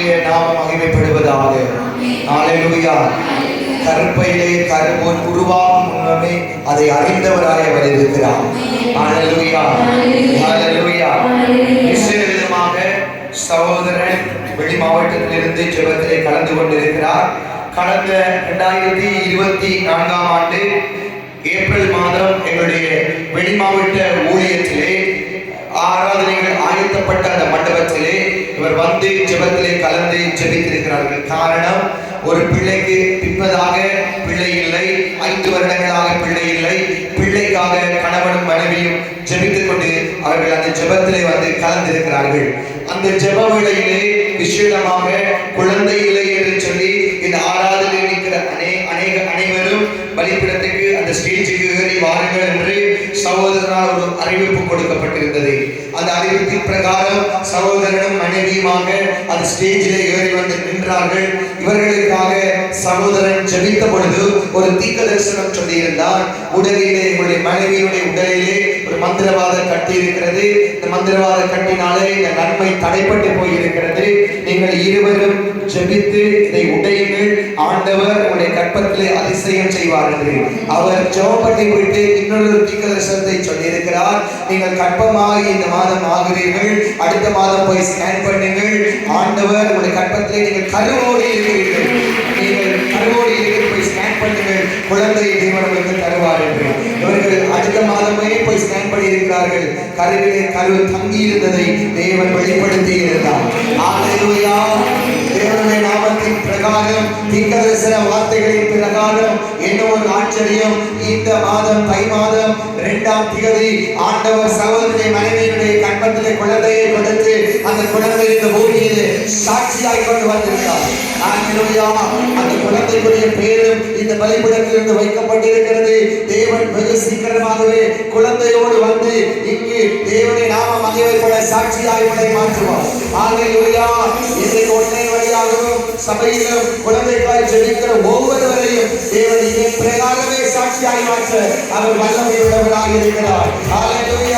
கர்த்தருடைய நாமம் மகிமைப்படுவதாக. ஆலையிலுயா கருப்பையிலே கருவோன் உருவாகும் முன்னமே அதை அறிந்தவராய் அவர் இருக்கிறார். ஆலையிலுயா ஆலையிலுயா விதமாக சகோதரன் வெளி மாவட்டத்திலிருந்து ஜெபத்திலே கலந்து கொண்டிருக்கிறார். கடந்த இரண்டாயிரத்தி இருபத்தி நான்காம் ஆண்டு ஏப்ரல் மாதம் எங்களுடைய வெளி மாவட்ட ஊழியத்திலே ஆராதனைகள் ஆயத்தப்பட்ட அந்த வந்து ஜெபத்திலே கலந்து ஜெபித்திருக்கிறார்கள். காரணம் ஒரு பிள்ளைக்கு பின்பதாக பிள்ளை இல்லை. ஐந்து வருடங்களாக பிள்ளை இல்லை. பிள்ளைக்காக கணவனும் மனைவியும் ஜெபித்துக் கொண்டு அவர்கள் அந்த ஜெபத்திலே வந்து கலந்திருக்கிறார்கள். அந்த ஜெப வேளையிலே விசேடமாக குழந்தை இல்லை என்று சொல்லி இந்த ஆராதனை நிற்கிற அனே அநேக அனைவரும் பலிப்பிடத்துக்கு அந்த ஸ்டேஜுக்கு ஏறி வாருங்கள் என்று சகோதரனால் ஒரு அறிவிப்பு கொடுக்கப்பட்டிருந்தது. அந்த அறிவிப்பின் பிரகாரம் சகோதரனும் மனைவியுமாக அந்த ஸ்டேஜில் ஏறி வந்து நின்றார்கள். இவர்களுக்காக சகோதரன் ஜெபித்த பொழுது ஒரு தீக்க தரிசனம் சொல்லியிருந்தார். உடலிலே உங்களுடைய மனைவியுடைய உடலிலே ஒரு மந்திரவாதம் கட்டி இருக்கிறது இந்த மந்திரவாத கட்டினாலே இந்த நன்மை தடைப்பட்டு போயிருக்கிறது. நீங்கள் இருவரும் ஜெபித்து இதை உடையுங்கள். ஆண்டவர் உங்களுடைய கற்பத்திலே அதிசயம் செய்வார்கள் அவர் ஜோபத்தை விட்டு இன்னொரு நீங்கள் கற்பமாகி இந்த மாதம் ஆகிறீர்கள் அடுத்த மாதம் போய் ஸ்கேன் பண்ணுங்கள். ஆண்டவர் உங்களுடைய கற்பத்திலே நீங்கள் கருவோடு இருக்கிறீர்கள். நீங்கள் கருவோடு இருக்கிற போய் ஸ்கேன் பண்ணுங்கள். குழந்தை தேவன் உங்களுக்கு தருவார் என்று. இவர்கள் அடுத்த மாதமே போய் ஸ்கேன் பண்ணி இருக்கிறார்கள் கருவிலே கரு தங்கி இருந்ததை தேவன் வெளிப்படுத்தி இருந்தார். ஆலையா தேவனுடைய நாமத்தின் பிரகாரம் திங்கதரிசன வார்த்தை ஆச்சரியம். இந்த மாதம் தை மாதம் இரண்டாம் திகதி ஆண்டவர் சகோதரனுடைய மனைவியினுடைய கண்பத்திலே குழந்தையை கொடுத்து அந்த குழந்தை இந்த பூமியிலே சாட்சியாய் கொண்டு வந்திருக்கிறார். அந்த குழந்தைக்குரிய பேரும் இந்த பலிபீடத்திலிருந்து வைக்கப்பட்டிருக்கிறது. தேவன் வெகு சீக்கிரமாகவே குழந்தையோடு வந்து இங்கு தேவனை நாம மகிமைப்பட சாட்சியாய் உடை மாற்றுவார். ஹalleluya. இன்றைக்கு ஒன்றை வழியாகவும் சபையிலும் குழந்தைக்காய் ஜெபிக்கிற ஒவ்வொருவரையும் சாட்சியாய் மாற்ற அவர் வல்லமை உள்ளவராக இருக்கிறார் ஹalleluya. ஆண்டுடைய நாம